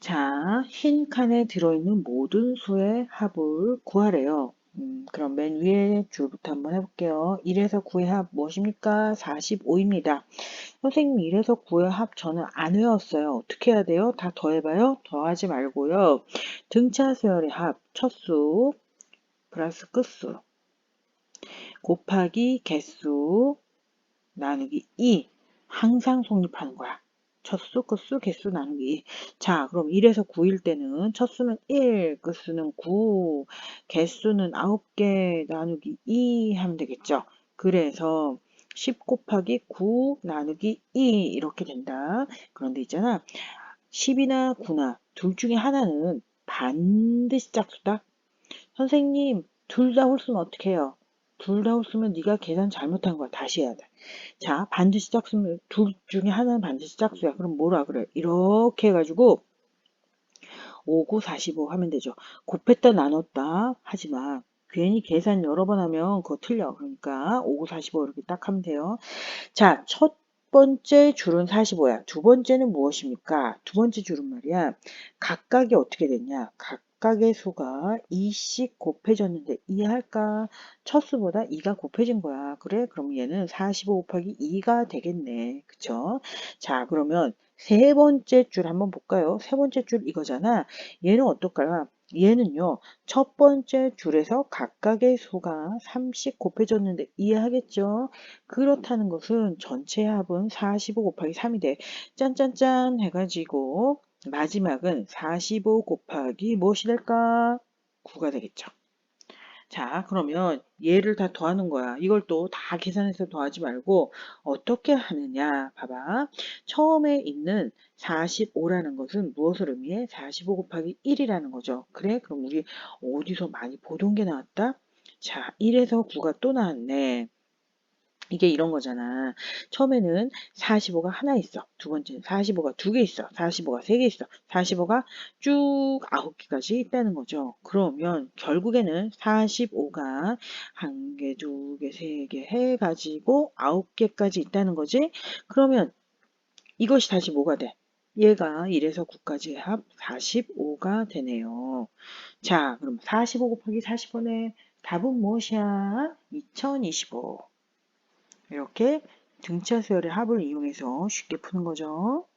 자, 흰 칸에 들어있는 모든 수의 합을 구하래요. 음, 그럼 맨 위에 줄부터 한번 해볼게요. 1에서 9의 합 무엇입니까? 45입니다. 선생님 1에서 9의 합 저는 안 외웠어요. 어떻게 해야 돼요? 다 더해봐요. 더하지 말고요. 등차 수열의 합, 첫수 플러스 끝수 곱하기 개수 나누기 2 항상 성립하는 거야. 첫수, 끝수, 개수 나누기. 자, 그럼 1에서 9일 때는 첫수는 1, 끝수는 9, 개수는 9개 나누기 2 하면 되겠죠. 그래서 10 곱하기 9 나누기 2 이렇게 된다. 그런데 있잖아. 10이나 9나 둘 중에 하나는 반드시 짝수다. 선생님, 둘 다 홀수면 어떻게 해요? 둘다 홀수면 네가 계산 잘못한 거야. 다시 해야 돼. 자, 반드시 짝수면 둘 중에 하나는 반드시 짝수야. 그럼 뭐라 그래? 이렇게 해가지고 5, 9, 45 하면 되죠. 곱했다 나눴다 하지만 괜히 계산 여러 번 하면 그거 틀려. 그러니까 5, 9, 45 이렇게 딱 하면 돼요. 자, 첫 번째 줄은 45야. 두 번째는 무엇입니까? 두 번째 줄은 말이야. 각각이 어떻게 됐냐? 각 각의 수가 2씩 곱해졌는데 이해할까? 첫 수보다 2가 곱해진 거야. 그래? 그럼 얘는 45 곱하기 2가 되겠네. 그쵸? 자, 그러면 세 번째 줄 한번 볼까요? 세 번째 줄 이거잖아. 얘는 어떨까요? 얘는요, 첫 번째 줄에서 각각의 수가 3씩 곱해졌는데 이해하겠죠? 그렇다는 것은 전체 합은 45 곱하기 3이 돼. 짠짠짠 해가지고 마지막은 45 곱하기 무엇이 될까? 9가 되겠죠. 자, 그러면 얘를 다 더하는 거야. 이걸 또 다 계산해서 더하지 말고 어떻게 하느냐. 봐봐. 처음에 있는 45라는 것은 무엇을 의미해? 45 곱하기 1이라는 거죠. 그래? 그럼 우리 어디서 많이 보던 게 나왔다? 자, 1에서 9가 또 나왔네. 이게 이런 거잖아. 처음에는 45가 하나 있어. 두 번째는 45가 두 개 있어. 45가 세 개 있어. 45가 쭉 아홉 개까지 있다는 거죠. 그러면 결국에는 45가 한 개, 두 개, 세 개 해가지고 아홉 개까지 있다는 거지. 그러면 이것이 다시 뭐가 돼? 얘가 1에서 9까지의 합 45가 되네요. 자, 그럼 45 곱하기 45네. 답은 무엇이야? 2025. 이렇게 등차 수열의 합을 이용해서 쉽게 푸는 거죠.